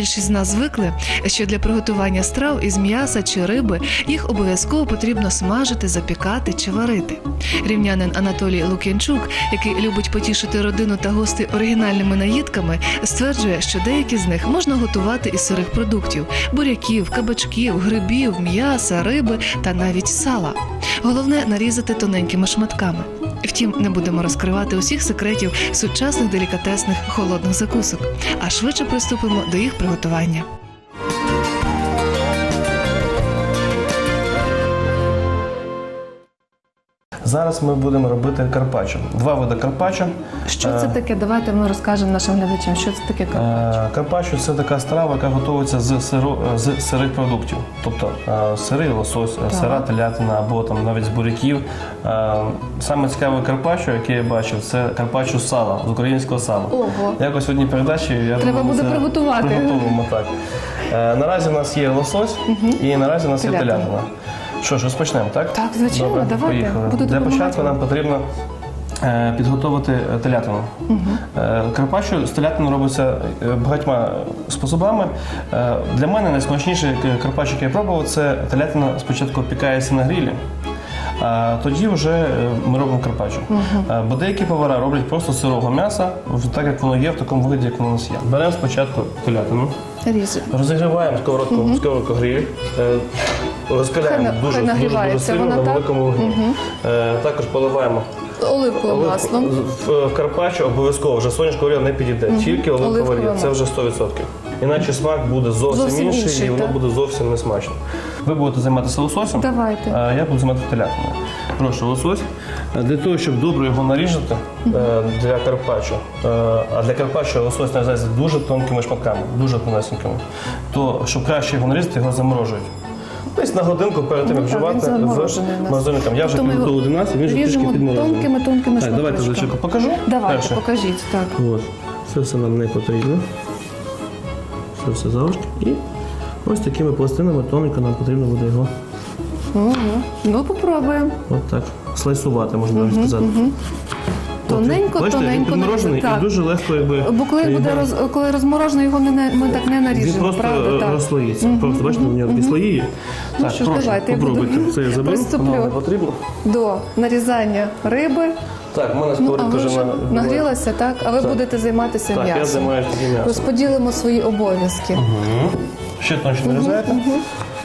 Більшість з нас звикли, що для приготування страв із м'яса чи риби їх обов'язково потрібно смажити, запікати чи варити. Рівнянин Анатолій Лук'янчук, який любить потішити родину та гостей оригінальними наїдками, стверджує, що деякі з них можна готувати із сирих продуктів: буряків, кабачків, грибів, м'яса, риби та навіть сала. Головне нарізати тоненькими шматками. Втім, не будемо розкривати усіх секретів сучасних делікатесних холодних закусок, а швидше приступимо до їх приготування. Зараз ми будемо робити карпаччо. Два види карпаччо. Що це таке? Давайте ми розкажемо нашим глядачам, що це таке Е, Карпаччо це така страва, яка готується з сиро з сирих продуктів, тобто е, сирий лосось, е, сира телятина або там навіть з буряків. Е, Саме цікаве карпаччо, яке я бачив, це карпаччо з сала, з українського сала. Ого. Якось в одній передачі я Треба буде приготувати. Приготуємо так. Е, Наразі у нас є лосось і наразі у нас є Телятина. Що ж, розпочнемо, так? Так, звичайно, Добре, давайте. Поїхали. Буду Для допомагати початку нам потрібно е, підготувати е, телятину. Е, Карпаччо з телятини робиться е, багатьма способами. Е, Для мене найсмачніше карпаччо, яке я пробував, це телятина спочатку пікається на грілі. А тоді вже е, ми робимо карпаччо. Е, Бо деякі повара роблять просто сирого м'яса, в- так як воно є, в такому вигляді, як воно у нас є. Беремо спочатку телятину. Ріже. Розігріваємо сковородку, сковородку гріль. Е, Розкаляємо Хай дуже, хай дуже, дуже сильно вона, на так? великому вогні. Е, Також поливаємо Оливковим маслом. В в карпаччо обов'язково вже соняшковий олія не підійде, тільки оливкове Оливкове олія. Це вже 100%. Іначе смак буде зовсім, Зовсім інший, інший, і воно буде зовсім не смачно. Ви будете займатися лососем, Давайте. а я буду займатися телятиною. Прошу лосось. Е, Для того, щоб добре його наріжати е, для карпаччо, е, а для карпаччо лосось нарізається дуже тонкими шматками, дуже тонесенькими, то щоб краще його нарізати, його заморожують. Десь на годинку перед тим, Ну, як так, вживати він заморожений у нас. Я вже Тобто ми його підготував 11, він вже трішки ріжемо підморожений. тонкими-тонкими Так, давайте шматочками. зачекаю покажу. Давайте, Перше. покажіть так. От. Це все нам не потрібно. Це все залишки. І ось такими пластинами тоненько нам потрібно буде його Угу. Ну, попробуємо. от так слайсувати, можна навіть сказати. Тоненько, Бачите, він тоненько. підморожений і дуже легко якби. Бо коли буде роз, коли розморожено, його не, на- ми так не Він наріжемо, просто правда? е, Так. розслоїться. Просто бачите, у нього такі слої. є. Ну Так, що ж, прошу, давайте, я буду попробуйте. Це я заберу. приступлю. Воно не потрібно. До нарізання риби. Так, в мене Ну, а сковорідка ви вже на- нагрілася, так? А ви будете займатися Так, я м'ясом. займаюся м'ясом. Розподілимо свої обов'язки. Ще тонше нарізаєте,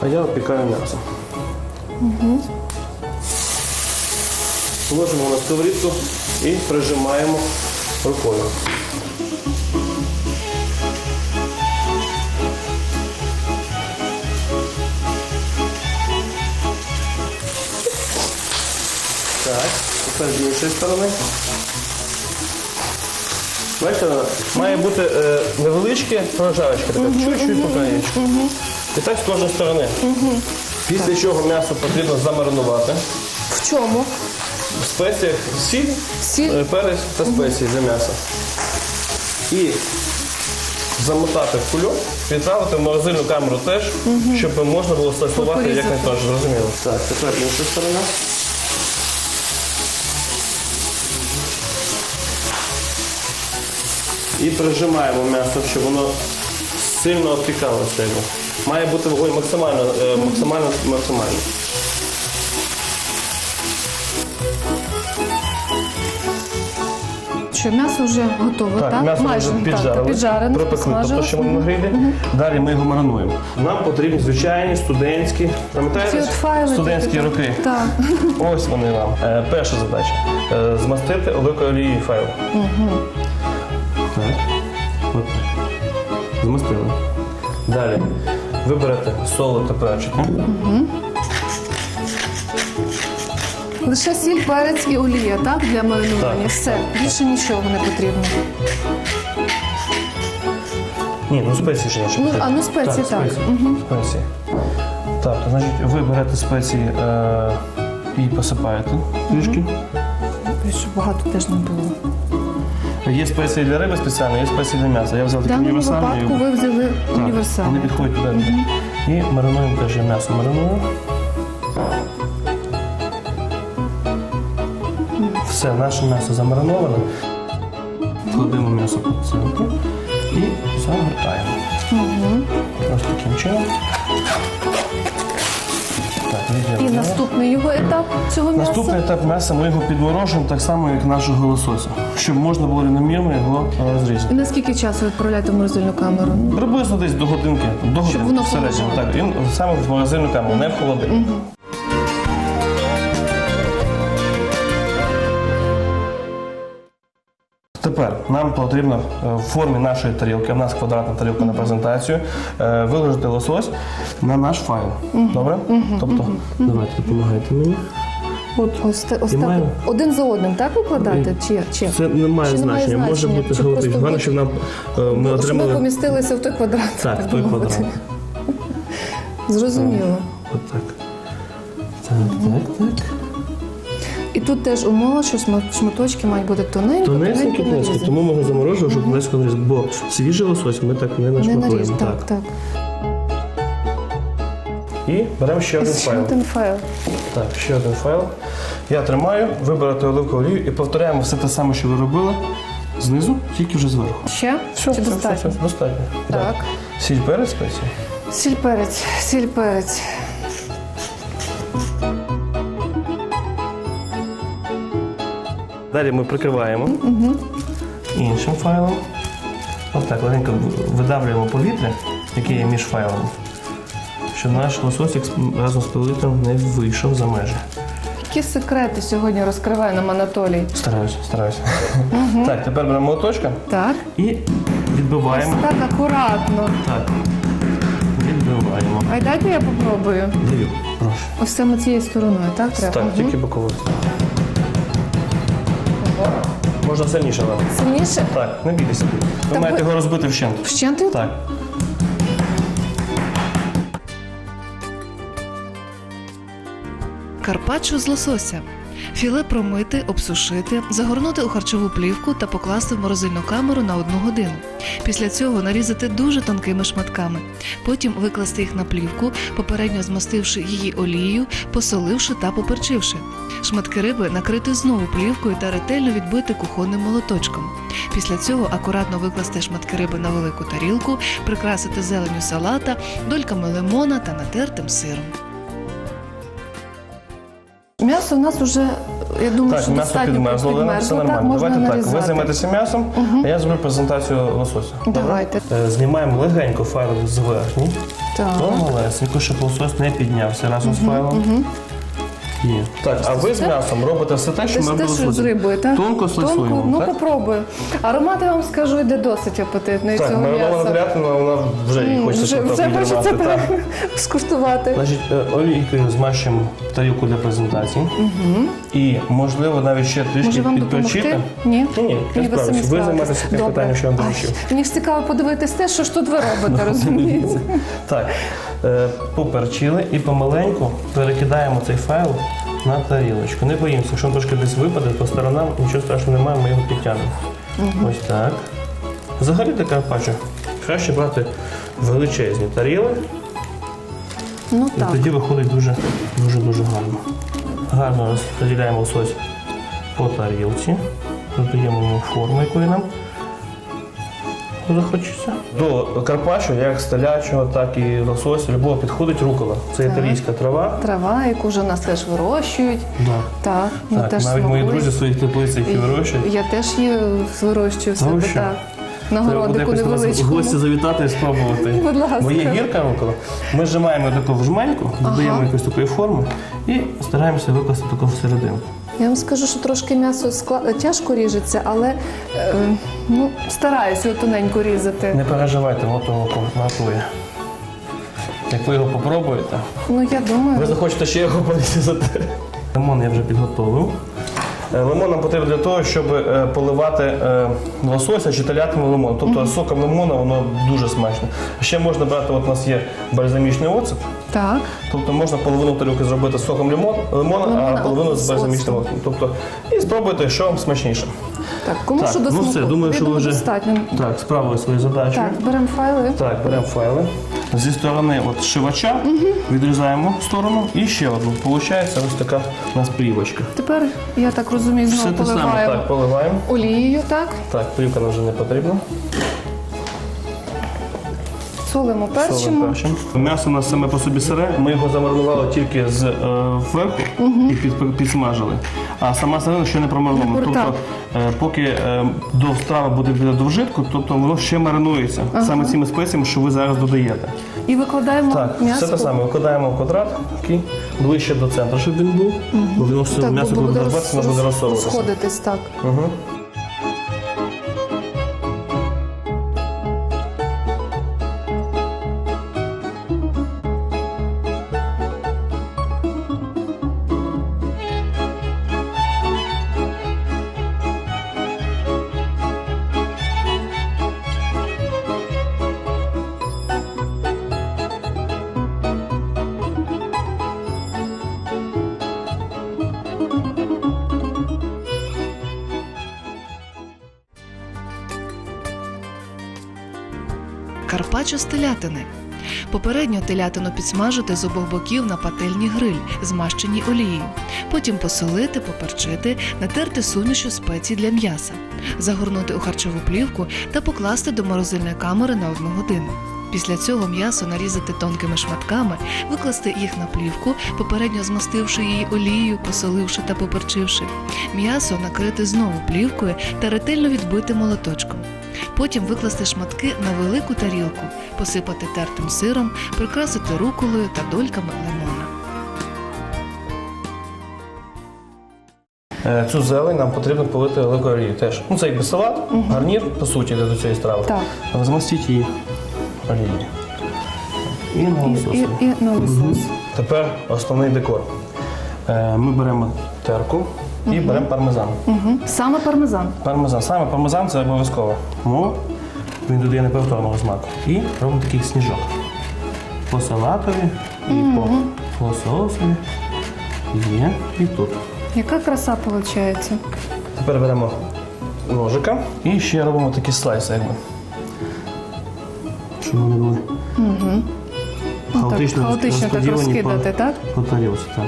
а я опікаю м'ясо. Ложимо на сковорідку і прижимаємо рукою. Так, тепер з іншої сторони. Бачите, має бути е, невеличке прожарочка, така чуть-чуть по краєчку. І так з кожної сторони. Після чого м'ясо потрібно замаринувати. В чому? В спеціях сіль, Сіль. е, перець та спеції для м'яса. І замотати в кульок, відправити в морозильну камеру теж, щоб можна було слайсувати як Порізати. найтонше, зрозуміло. Так, тепер інша сторона. І прижимаємо м'ясо, щоб воно сильно обпікалося. його. Має бути вогонь максимально, е, максимально, максимально. Що м'ясо вже готове, так? Так, м'ясо Майже вже так, піджарили, піджарене, пропекли, тобто що ми на грилі. Далі ми його маринуємо. Нам потрібні звичайні студентські, Ці пам'ятаєте? от файли Студентські такі, роки. Так. Ось вони нам. Е, перша задача. Е, змастити оливковою олією файл. Так. От. Змастили. Далі. Ви берете соло та перчики. Лише сіль, перець і олія, так? Для маринування. Так. Все. Більше нічого не потрібно. Ні, ну спеції ще ще Ну, а, ну, спеції, так. Спеції. спеції. Так, то, значить, ви берете спеції е, і посипаєте трішки. Щоб багато теж не було. Є спеції для риби спеціальні, є спеції для м'яса. Я взяв В такі даному універсальні. випадку ви взяли Так, Вони універсальний. підходять туди. І маринуємо теж я м'ясо маринуємо. Все, наше м'ясо замариноване. Кладемо м'ясо під цинку і загортаємо. Ось таким чином. Так, І наступний його етап цього м'яса. Наступний етап м'яса ми його підворожимо так само, як нашого лосося, щоб можна було рівномірно його е, розрізати. І наскільки часу відправляєте в морозильну камеру? Приблизно десь до годинки, до годинки воно в Так, він саме в морозильну камеру, не в холодильник. Тепер нам потрібно е, в формі нашої тарілки, у нас квадратна тарілка на презентацію, е, виложити лосось на наш файл. Добре? Тобто, давайте допомагайте мені. От. Ось, ось І так. маємо. Один за одним, так викладати? Чи, чи? Це не має Чи немає значення, може значення? бути Чи Головне, щоб нам е, ми Щоб ми помістилися в той квадрат. так, би той квадрат. Зрозуміло. От так. Так, так, так. І тут теж умова, що шматочки мають бути тоненькі, Тонесенькі, тонесенькі, тому ми його заморожуємо, щоб тонесенько нарізати. Бо свіжий лосось ми так не Не нашматуємо. наріз, так, Так. так. І беремо ще один Ще файл. один файл. Так, ще один файл. Я тримаю, вибирати оливкову олію і повторяємо все те саме, що ви робили знизу, тільки вже зверху. Ще? Все, Чи все, достатньо? все, все, достатньо. Так. Сіль перець спеції. Сіль перець, сіль перець. Далі ми прикриваємо іншим файлом. Отак, легенько видавлюємо повітря, яке є між файлами, щоб наш лососик разом з повітрям не вийшов за межі. Які секрети сьогодні розкриває нам Анатолій? Стараюся, стараюся. Так, тепер беремо молоточка Так. і відбиваємо. Так акуратно. Так. Відбиваємо. А дайте я попробую. Даю, прошу. Ось саме цією стороною, так? Треба? Так, тільки боковою. Можна сильніше але. Сильніше? Так, не бійтеся. Ви Так маєте ви- його розбити вщент. Вщент? Так. Карпаччо з лосося. Філе промити, обсушити, загорнути у харчову плівку та покласти в морозильну камеру на одну годину. Після цього нарізати дуже тонкими шматками. Потім викласти їх на плівку, попередньо змастивши її олією, посоливши та поперчивши. Шматки риби накрити знову плівкою та ретельно відбити кухонним молоточком. Після цього акуратно викласти шматки риби на велику тарілку, прикрасити зеленю салата, дольками лимона та натертим сиром. М'ясо у нас вже, я думаю, Так, що м'ясо достатньо підмерзло, Олена, все підмерзло. нормально. Так, можна Давайте так, нарізати. ви займетеся м'ясом, а я зроблю презентацію лосося. Добре? Давайте. Е, Знімаємо легенько файл з верхні, Так. Малесенько, щоб лосось не піднявся разом з файлом. Є. Так, а ви з м'ясом робите все те, що ми робили що з рибою, так? Тонко слисуємо, Ну, так? попробую. Аромат, я вам скажу, йде досить апетитний Так, цього маринована м'яса. телятина, вона вже їй М, хочеться Вже, шматок вже хочеться відірвати. так. так, скуштувати. Значить, е, олійкою змащуємо тарілку для презентації. І, можливо, навіть ще трішки Може вам допомогти? Ні? Ні, ні, я Ні, ви справлюсь. самі Ви справитесь. займаєтеся тим Добре. питанням, що я вам Ай, доручив. Мені ж цікаво подивитись те, що ж тут ви робите, розумієте? Так, е, поперчили і помаленьку перекидаємо цей файл на тарілочку. Не боїмося, якщо він трошки десь випаде по сторонам, нічого страшного немає, ми його підтягнемо. Ось так. Взагалі для карпаччо краще брати величезні таріли, Ну і так. тоді виходить дуже дуже дуже гарно. Гарно розподіляємо лосось по тарілці, додаємо йому форму, якої нам захочеться. До карпаччо, як стелячого, так і лосось, любого підходить рукола. Це Так. італійська трава. Трава, яку вже у нас теж вирощують. Да. Так, ми Так, теж навіть мої друзі в своїх теплицях і вирощують. Я теж її вирощую в себе, що? так. На городику невеличкому. гості завітати і спробувати. Будь ласка. Бо є гірка рукола. Ми зжимаємо таку в жменьку, додаємо якоїсь такої форми і стараємося викласти таку всередину. Я вам скажу, що трошки м'ясо склад... тяжко ріжеться, але е, ну, стараюся його тоненько різати. Не переживайте, готово готує. Як ви його попробуєте, Ну я думаю. ви захочете ще його порізати. Лимон я вже підготовив. Е, Лимон нам потрібен для того, щоб е, поливати е, лосося чи телятину лимон. Тобто соком лимона воно дуже смачне. Ще можна брати, от у нас є бальзамічний оцет. Так. Тобто можна половину тарілки зробити з соком лимон, лимона, Лимона, а половину з з бальзамічним оцтом. Тобто, і спробуйте, що вам смачніше. Так, кому так, що до ну смаку? все, думаю, Я що ви вже достатньо. так, справили свою задачу. Так, беремо файли. Так, беремо файли. Зі сторони от шивача відрізаємо сторону і ще одну. Получається ось така у нас плівочка. Тепер, я так розумію, Все знову те саме поливаємо так поливаємо. олією, так? Так, плівка нам вже не потрібна. Солимо, перчимо. перчимо. М'ясо у нас саме по собі сире. Ми його замаринували тільки з е, верху і під, підсмажили. А сама середина ще не промаринувана. На куртах. Тобто, е, поки е, до страви буде до вжитку, тобто воно ще маринується саме цими спеціями, що ви зараз додаєте. І викладаємо Так, м'ясо. все те саме. Викладаємо в квадрат, такий, ближче до центру, щоб він був. Бо воно все Так, м'ясо буде буде розбиватися, воно буде роз- розсовуватися. розходитись, так. Угу. Карпаччо з телятини. Попередньо телятину підсмажити з обох боків на пательні гриль, змащеній олією. Потім посолити, поперчити, натерти сумішу спецій для м'яса, загорнути у харчову плівку та покласти до морозильної камери на одну годину. Після цього м'ясо нарізати тонкими шматками, викласти їх на плівку, попередньо змастивши її олією, посоливши та поперчивши. М'ясо накрити знову плівкою та ретельно відбити молоточком. Потім викласти шматки на велику тарілку, посипати тертим сиром, прикрасити руколою та дольками лимона. Е, Цю зелень нам потрібно полити великою теж. Ну це якби салат, гарнір, по суті, для до цієї страви. Так. Але Змастіть її олією. І на лососи. на лосос. Тепер основний декор. Е, Ми беремо терку і беремо пармезан. Угу. Саме пармезан. Пармезан. Саме пармезан це обов'язково. Ну, він додає неповторного смаку. І робимо такий сніжок. По салатові і по лососові. Є. І тут. Яка краса виходить? Тепер беремо ножика і ще робимо такі слайси, якби. Щоб вони були хаотично, Ну так розподілені розкидати, по, так? по тарілці. Так.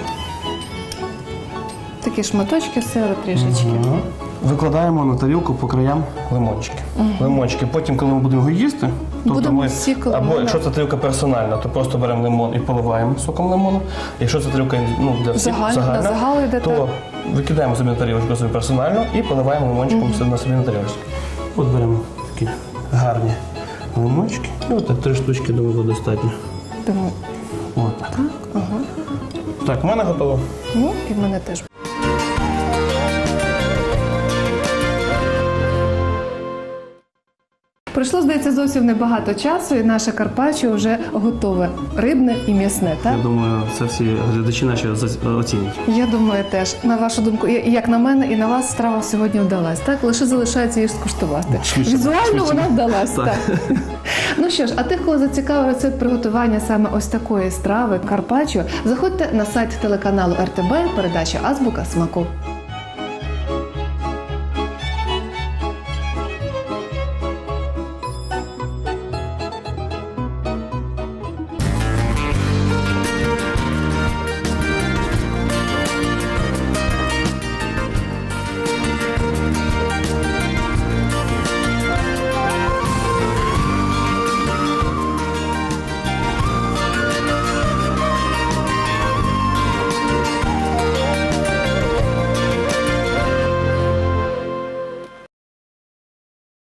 Такі шматочки сиру трішечки. Ага. Викладаємо на тарілку по краям лимончики. Лимончики. Потім, коли ми будемо його їсти, тобто Будемо ми, сік або якщо це тарілка персональна, то просто беремо лимон і поливаємо соком лимону. Якщо це тарілка ну, для всіх Загальна, на загал йде, то так. викидаємо собі на тарілочку собі персонально і поливаємо лимончиком собі на собі на тарілочку. От беремо такі гарні лимончики. І от так три штучки думаю, буде достатньо. Думаю, От. так, ага. Так, в мене готово. Ну, і в мене теж. Пройшло, здається, зовсім небагато часу, і наше Карпаччо вже готове. Рибне і м'ясне, так? Я думаю, це всі глядачі наші оцінять. Я думаю, теж на вашу думку, і- як на мене, і на вас страва сьогодні вдалась. Так лише залишається її скуштувати. Швидше, Візуально швидше. вона вдалась. Так. Так. ну що ж, а тих, кого зацікавив рецепт приготування саме ось такої страви Карпаччо, заходьте на сайт телеканалу РТБ, передача Азбука смаку.